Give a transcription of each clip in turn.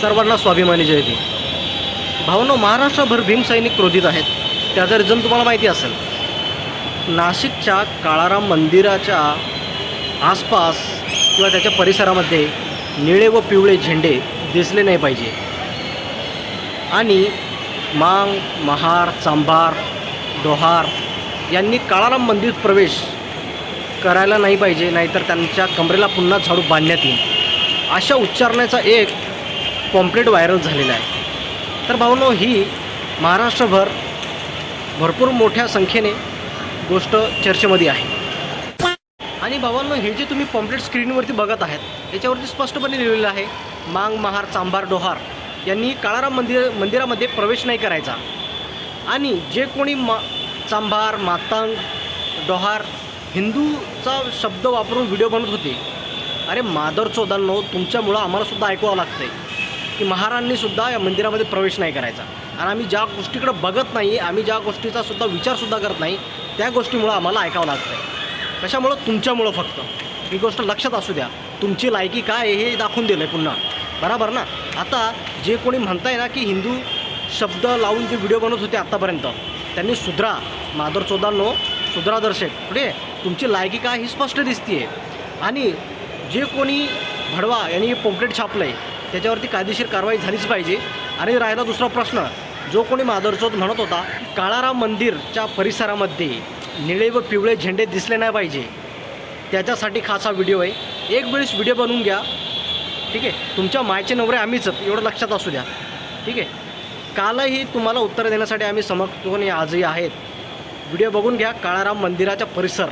सर्वांना स्वाभिमानी जयती भावनो महाराष्ट्रभर भीमसैनिक क्रोधित आहेत. त्याचं रिझन तुम्हाला माहिती असेल. नाशिकच्या काळाराम मंदिराच्या आसपास किंवा त्याच्या परिसरामध्ये निळे व पिवळे झेंडे दिसले नाही पाहिजे. आणि मांग महार चांभार डोहार यांनी काळाराम मंदिर प्रवेश करायला नाही पाहिजे नाहीतर त्यांच्या कमरेला पुन्हा झाडू बांधण्यात येईल. अशा उच्चारण्याचा एक पॉम्पलेट व्हायरल झालेला आहे. तर भावनो ही महाराष्ट्रभर भरपूर मोठ्या संख्येने गोष्ट चर्चेमध्ये आहे. आणि भावांनो हे जे तुम्ही पॉम्पलेट स्क्रीनवरती बघत आहात याच्यावरती स्पष्टपणे लिहिलेलं आहे मांग महार चांभार डोहार यांनी काळाराम मंदिर मंदिरामध्ये प्रवेश नाही करायचा. आणि जे कोणी मा चांभार मातांग डोहार हिंदूचा शब्द वापरून व्हिडिओ बनत होते. अरे मादर चोदांनो तुमच्यामुळं आम्हालासुद्धा ऐकवावं लागतंय. की महारांनीसुद्धा या मंदिरामध्ये प्रवेश नाही करायचा. आणि आम्ही ज्या गोष्टीकडे बघत नाही आम्ही ज्या गोष्टीचा सुद्धा विचारसुद्धा करत नाही त्या गोष्टीमुळं आम्हाला ऐकावं लागतं आहे कशामुळं? तुमच्यामुळं फक्त. ही गोष्ट लक्षात असू द्या. तुमची लायकी काय हे दाखवून दिलं आहे पुन्हा. बरोबर ना? आता जे कोणी म्हणताय ना की हिंदू शब्द लावून जे व्हिडिओ बनवत होते आत्तापर्यंत त्यांनी सुधरा. मादर चोदांनो सुधरा दर्शक. पुढे. तुमची लायकी काय ही स्पष्ट दिसते आणि जे कोणी भडवा यांनी पोम्पलेट छापलं आहे त्याच्यावरती कायदेशीर कारवाई झालीच पाहिजे. आणि राहिला दुसरा प्रश्न जो कोणी माधरचोत म्हणत होता काळाराम मंदिरच्या परिसरामध्ये निळे व पिवळे झेंडे दिसले नाही पाहिजे. त्याच्यासाठी खास हा व्हिडिओ आहे. एक वेळेस व्हिडिओ बनवून घ्या. ठीक आहे? तुमच्या मायचे नवरे आम्हीच एवढं लक्षात असू द्या. ठीक आहे? कालही तुम्हाला उत्तर देण्यासाठी आम्ही समक्ष आजही आहेत. व्हिडिओ बघून घ्या काळाराम मंदिराचा परिसर.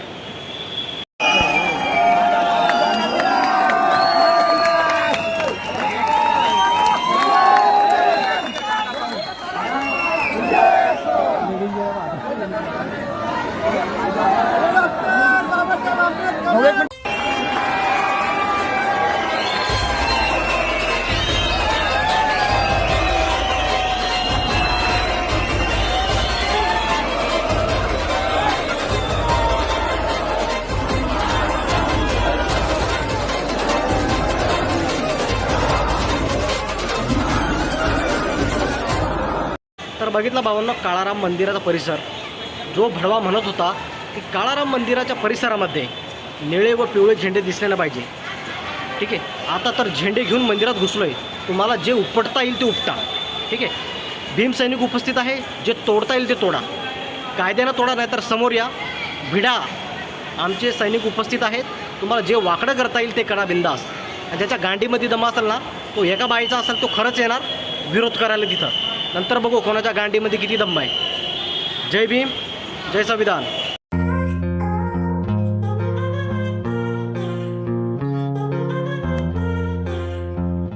तर बघितलं भावांना काळाराम मंदिराचा परिसर. जो भडवा म्हणत होता की काळाराम मंदिराच्या परिसरामध्ये निळे व पिवळे झेंडे दिसले ना पाहिजे. ठीक आहे? आता तर झेंडे घेऊन मंदिरात घुसलो आहे तुम्हाला जे उपटता येईल ते उपटा. ठीक आहे? भीमसैनिक उपस्थित आहे. जे तोडता येईल ते तोडा. कायद्यानं तोडा नाही तर समोर या. भिडा. आमचे सैनिक उपस्थित आहेत. तुम्हाला जे वाकडं करता येईल ते करा बिंदास. आणि ज्याच्या गांडीमध्ये दमा असेल ना तो एका बाईचा असेल तो खरंच येणार. विरोध करायला तिथं. नंतर बघू कोणाच्या गांडीमध्ये किती दम आहे. जय भीम. जय संविधान।